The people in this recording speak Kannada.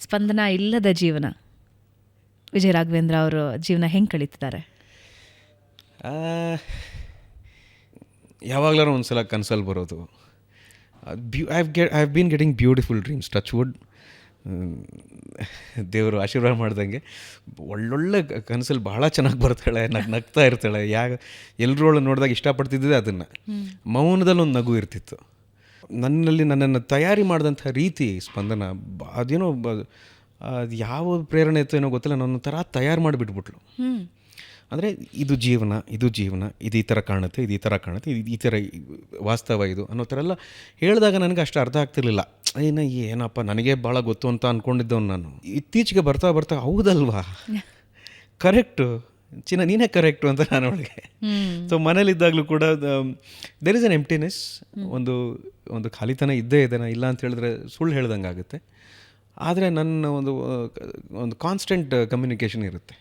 ಸ್ಪಂದನ ಇಲ್ಲದ ಜೀವನ. ವಿಜಯ ರಾಘವೇಂದ್ರ ಅವರು ಜೀವನ ಹೆಂಗೆ ಕಳೀತಿದ್ದಾರೆ? ಯಾವಾಗಲಾರು ಒಂದು ಸಲ ಕನಸಲ್ಲಿ ಬರೋದು. ಬ್ಯೂ I get I have been getting beautiful dreams touch wood ದೇವರು ಆಶೀರ್ವಾದ ಮಾಡ್ದಂಗೆ. ಒಳ್ಳೊಳ್ಳೆ ಕನಸಲ್ಲಿ ಭಾಳ ಚೆನ್ನಾಗಿ ಬರ್ತಾಳೆ ನಗ್ ನಗ್ತಾ ಇರ್ತಾಳೆ. ಯಾಗ ಎಲ್ಲರೂ ಅವಳು ನೋಡಿದಾಗ ಇಷ್ಟಪಡ್ತಿದ್ದೆ ಅದನ್ನು. ಮೌನದಲ್ಲಿ ಒಂದು ನಗು ಇರ್ತಿತ್ತು. ನನ್ನಲ್ಲಿ ನನ್ನನ್ನು ತಯಾರಿ ಮಾಡಿದಂಥ ರೀತಿ ಸ್ಪಂದನ ಬ- ಅದೇನೋ ಅದು ಯಾವ ಪ್ರೇರಣೆ ಇತ್ತು ಏನೋ ಗೊತ್ತಿಲ್ಲ ನನ್ನ ಥರ ತಯಾರು ಮಾಡಿಬಿಟ್ಬಿಟ್ಲು. ಅಂದರೆ ಇದು ಜೀವನ ಇದು ಜೀವನ ಇದು ಈ ಥರ ಕಾಣುತ್ತೆ ಇದು ಈ ಥರ ಕಾಣುತ್ತೆ ಇದು ಈ ಥರ ವಾಸ್ತವ ಇದು ಅನ್ನೋ ಥರ ಎಲ್ಲ ಹೇಳಿದಾಗ ನನಗೆ ಅಷ್ಟು ಅರ್ಥ ಆಗ್ತಿರ್ಲಿಲ್ಲ. ಏನ ಏನಪ್ಪ ನನಗೆ ಭಾಳ ಗೊತ್ತು ಅಂತ ಅಂದ್ಕೊಂಡಿದ್ದವನು ನಾನು. ಇತ್ತೀಚೆಗೆ ಬರ್ತಾ ಬರ್ತಾ ಹೌದಲ್ವಾ? ಕರೆಕ್ಟು. ಚಿನ್ನ ನೀನೇ ಕರೆಕ್ಟು ಅಂತ ನಾನು ಅವಳಿಗೆ. ಸೊ ಮನೇಲಿದ್ದಾಗಲೂ ಕೂಡ ದೇರ್ ಇಸ್ ಅನ್ ಎಂಪ್ಟಿನೆಸ್ ಒಂದು ಒಂದು ಖಾಲಿತನ ಇದ್ದೇ ಇದೆ, ನಾ ಇಲ್ಲ ಅಂತ ಹೇಳಿದ್ರೆ ಸುಳ್ಳು ಹೇಳ್ದಂಗೆ ಆಗುತ್ತೆ ಆದರೆ ನನ್ನ ಒಂದು ಒಂದು ಕಾನ್ಸ್ಟೆಂಟ್ ಕಮ್ಯುನಿಕೇಷನ್ ಇರುತ್ತೆ.